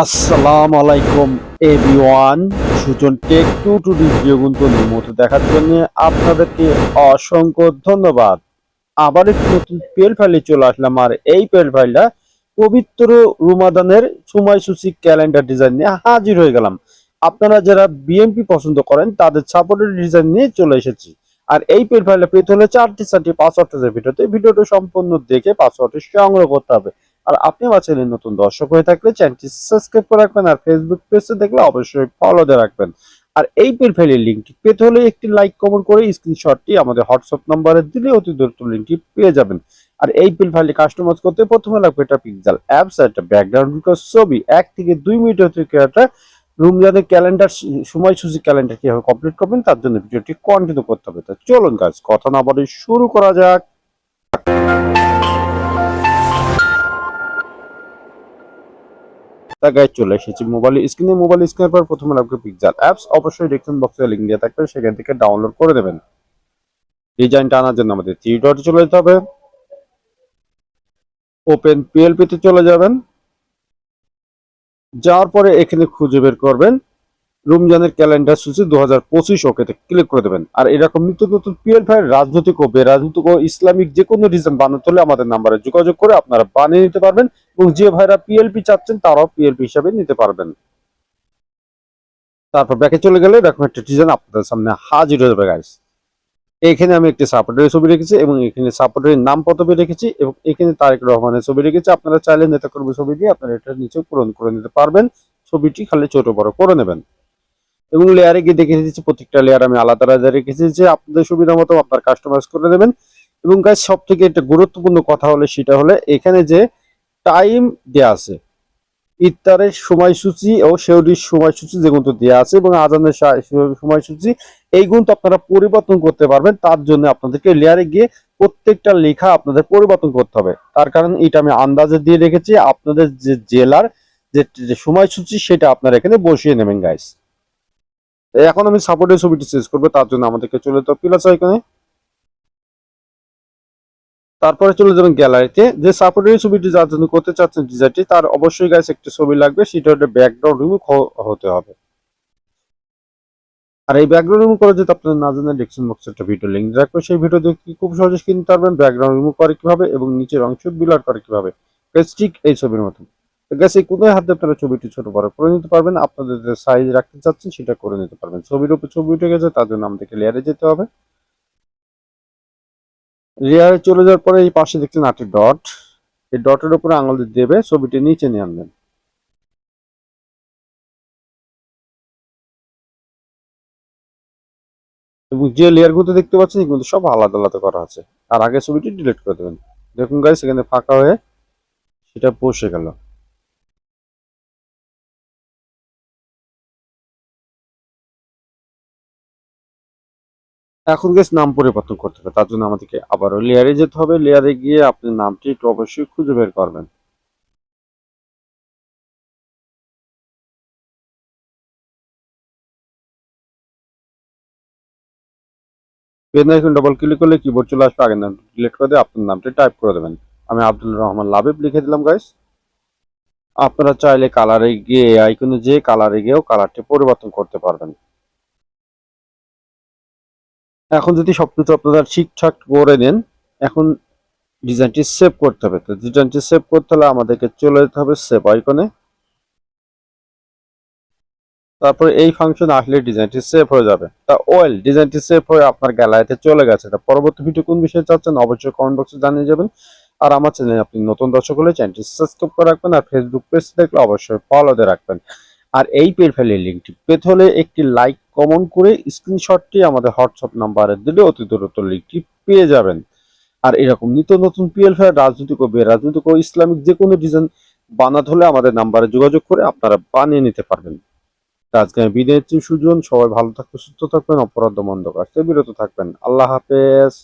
আসসালামু আলাইকুম, everyone. Sujan tech টু টু ভিডিও কিন্তু নিয়মিত দেখার জন্য আপনাদেরকে অসংখ্য ধন্যবাদ। আবার একটি নতুন পেল ফাইলে চলে আসলাম, আর এই পেল ফাইলটা পবিত্র রুমাদানের সময়সূচি ক্যালেন্ডার ডিজাইন নিয়ে হাজির হয়ে গেলাম। আপনারা যারা বিএমপি পছন্দ করেন, তাদের সাপোর্টের ডিজাইন নিয়ে চলে এসেছি। আর এই পেল ফাইলটা পেতে হলে চারটি চারটি পাসওয়ার্ডের ভিডিওতে, ভিডিওটা সম্পূর্ণ দেখে পাসওয়ার্ডটি সংগ্রহ করতে হবে। আর আপনি আমার চ্যানেল নতুন দর্শক হয়ে থাকলে চ্যানেলটি সাবস্ক্রাইব করে রাখবেন আর ফেসবুক পেজে দেখলে অবশ্যই ফলো দিয়ে রাখবেন। আর এই প্রোফাইলের লিঙ্কটি পেতে হলে একটি লাইক কমেন্ট করে স্ক্রিনশটটি আমাদের হোয়াটসঅ্যাপ নম্বরে দিলে অতি দ্রুত লিঙ্কটি পেয়ে যাবেন। আর এই প্রোফাইলটি কাস্টমাইজ করতে প্রথমে লাগবে এটা পিক্সেল অ্যাপস একটা ব্যাকগ্রাউন্ড বিকজ ছবি। এক থেকে দুই মিনিট থেকে একটা রুম যাদের ক্যালেন্ডার সময়সূচি ক্যালেন্ডার কীভাবে কমপ্লিট করবেন তার জন্য ভিডিওটি কন্টিনিউ করতে হবে। তো চলুন কাজ কথা না বলে শুরু করা যাক। গায়ে চলে এসেছি মোবাইল স্ক্রিনে মোবাইল স্ক্রিনের পর প্রথমে লাগবে পিকজার অ্যাপস অবশ্যই ডিসক্রিপশন বক্সে লিঙ্ক দেওয়া থাকবে সেখান থেকে ডাউনলোড করে দেবেন। ডিজাইনটা আনার জন্য আমাদের থ্রি ডটে চলে যেতে হবে। ওপেন পিএলপিতে চলে যাবেন। যাওয়ার পরে এখানে খুঁজে বের করবেন। রমজানের ক্যালেন্ডার সূচি দু হাজার পঁচিশ ওকেতে ক্লিক করে দেবেন। আর এরকম নিত্য নতুন পিএল ফাইল রাজনৈতিক ও বেরাজনৈতিক ও ইসলামিক যে কোনো ডিজাইন বানাতে হলে আমাদের নাম্বারে যোগাযোগ করে আপনারা বানিয়ে নিতে পারবেন এবং যে ভাইরা পিএলপি চাচ্ছেন তারাও পিএলপি হিসাবে নিতে পারবেন। তারপর ব্যাকে চলে গেলে এরকম একটা ডিজাইন আপনাদের সামনে হাজির হয়ে যাবে এখানে আমি একটি সাপোর্টের ছবি রেখেছি এবং এখানে সাপোর্টের নাম পদবি রেখেছি এবং এখানে তারেক রহমানের ছবি রেখেছি। আপনারা চাইলে নেতাকর্মী ছবি দিয়ে আপনারা এটা নিচে পূরণ করে নিতে পারবেন। ছবিটি খালি ছোট বড় করে নেবেন। এবং লেয়ারে গিয়ে দেখে দিচ্ছি প্রত্যেকটা লেয়ার আমি আলাদা আলাদা রেখেছি যে আপনাদের সুবিধা মতো আপনার কাস্টমাইজ করে দেবেন। এবং গাছ সব থেকে একটা গুরুত্বপূর্ণ কথা হলে সেটা হলে, এখানে যে টাইম দেয়া আছে, ইফতারের সময়সূচি ও সেউরির সময়সূচি যেগুলো দেওয়া আছে এবং আজানের সময়সূচি এইগুলো তো আপনারা পরিবর্তন করতে পারবেন। তার জন্য আপনাদেরকে লেয়ারে গিয়ে প্রত্যেকটা লেখা আপনাদের পরিবর্তন করতে হবে। তার কারণ এটা আমি আন্দাজে দিয়ে রেখেছি। আপনাদের যে জেলার যে যে সময়সূচি সেটা আপনারা এখানে বসিয়ে নেবেন গাইস এখন আমি সাপোর্টের ছবিটি চেঞ্জ করব, তার জন্য আমাদেরকে চলে যেতে প্লাস আইকনে তারপরে চলে যাবেন গ্যালারিতে যে সাপোর্টের ছবিটি যার জন্য করতে চাচ্ছেন ডিজাইনটি তার অবশ্যই গাইস একটি ছবি লাগবে, সেটা হচ্ছে ব্যাকগ্রাউন্ড রিমুভ হতে হবে। আর এই ব্যাকগ্রাউন্ড রিমুভ করে যদি আপনারা না জানেন ডিসক্রিপশন বক্সে একটা ভিডিও লিঙ্ক রাখব সেই ভিডিও দেখে খুব সহজে কিনতে পারবেন ব্যাকগ্রাউন্ড রিমুভ করে কীভাবে এবং নিচের অংশ বিলার করে কীভাবে। ঠিক এই ছবির মতন। গ্যাস এই কোথায়? হাতে আপনারা ছবিটি ছোট বড় করে নিতে পারবেন। আপনাদের যে সাইজ রাখতে চাচ্ছেন সেটা করে নিতে পারবেন। ছবির উপর ছবি উঠে গেছে, তার জন্য আমাদেরকে লেয়ারে যেতে হবে। লেয়ারে চলে যাওয়ার পরে এই পাশে দেখছেন আটটি ডট এই ডটের উপরে আঙুল দেবে, ছবিটি নিচে নিয়ে আনবেন। এবং যে লেয়ারগুলো দেখতে পাচ্ছেন, এগুলো সব আলাদা আলাদা করা আছে। আর আগে ছবিটি ডিলিট করে দেবেন। দেখুন গাইস এখানে ফাঁকা হয়ে সেটা বসে গেল। এখন গেস নাম পরিবর্তন করতে হবে। তার জন্য আমাদেরকে আবারও লেয়ারে যেতে হবে। লেয়ারে গিয়ে আপনি নামটি একটু অবশ্যই খুঁজে বের করবেন। ডবল ক্লিক করলে কিবোর্ড চলে আসবে। আগের নাম ডিলিট করে দিয়ে আপনার নামটি টাইপ করে দেবেন। আমি আব্দুল রহমান লাবিব লিখে দিলাম গাইস আপনারা চাইলে কালারে গিয়ে আইকনে যে কালারে গিয়েও কালারটি পরিবর্তন করতে পারবেন। এখন যদি সবকিছু আপনারা ঠিকঠাক করে নেন, এখন ডিজাইনটি সেভ করতে হবে। তো ডিজাইনটি সেভ করতে হলে আমাদেরকে চলে যেতে হবে সেভ আইকনে তারপরে এই ফাংশন আসলে ডিজাইনটি সেভ হয়ে যাবে। তা ওয়েল ডিজাইনটি সেভ হয়ে আপনার গ্যালারিতে চলে গেছে। তা পরবর্তী ভিডিও কোন বিষয়ে চাচ্ছেন অবশ্যই কমেন্ট বক্সে জানিয়ে যাবেন। আর আমার চ্যানেলে আপনি নতুন দর্শক হলে চ্যানেলটি সাবস্ক্রাইব করে রাখবেন আর ফেসবুক পেজ দেখলে অবশ্যই ফলো দিয়ে রাখবেন। আর এই প্রোফাইলের লিঙ্কটি পেতে হলে একটি লাইক কমেন্ট করে স্ক্রিনশটটি আমাদের হোয়াটসঅ্যাপ নাম্বারে দিলে অতি দ্রুত লিঙ্কটি পেয়ে যাবেন। আর এরকম নিত্য নতুন পিএল ফায়ার রাজনৈতিক ও বেরাজনৈতিক ও ইসলামিক যে কোনো ডিজাইন বানাত হলে আমাদের নাম্বারে যোগাযোগ করে আপনারা বানিয়ে নিতে পারবেন। আজকে আমি বিদায় নিচ্ছি, সুজন। সবাই ভালো থাকবেন, সুস্থ থাকবেন, অপরাধ মন্দ কাজতে বিরত থাকবেন। আল্লাহ হাফেজ।